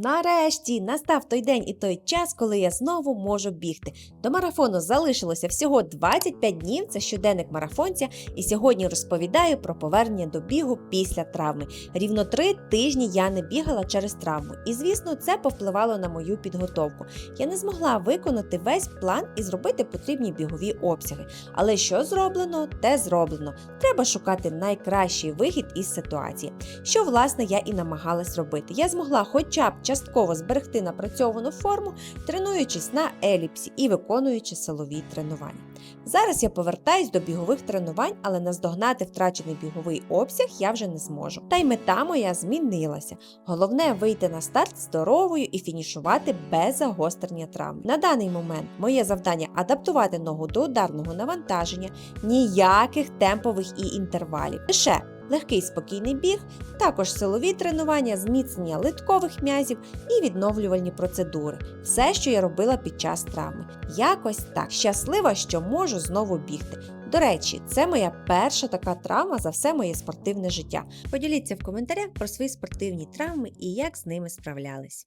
Нарешті настав той день і той час, коли я знову можу бігти. До марафону залишилося всього 25 днів. Це щоденник марафонця, і сьогодні розповідаю про повернення до бігу після травми. Рівно три тижні я не бігала через травму, і звісно, це повпливало на мою підготовку. Я не змогла виконати весь план і зробити потрібні бігові обсяги. Але що зроблено, те зроблено. Треба шукати найкращий вихід із ситуації. Що власне я і намагалась робити. Я змогла хоча б частково зберегти напрацьовану форму, тренуючись на еліпсі і виконуючи силові тренування. Зараз я повертаюсь до бігових тренувань, але наздогнати втрачений біговий обсяг я вже не зможу. Та й мета моя змінилася. Головне вийти на старт здоровою і фінішувати без загострення травм. На даний момент моє завдання адаптувати ногу до ударного навантаження, ніяких темпових і інтервалів. Лише легкий спокійний біг, також силові тренування, зміцнення литкових м'язів і відновлювальні процедури. Все, що я робила під час травми. Якось так. Щаслива, що можу знову бігти. До речі, це моя перша така травма за все моє спортивне життя. Поділіться в коментарях про свої спортивні травми і як з ними справлялись.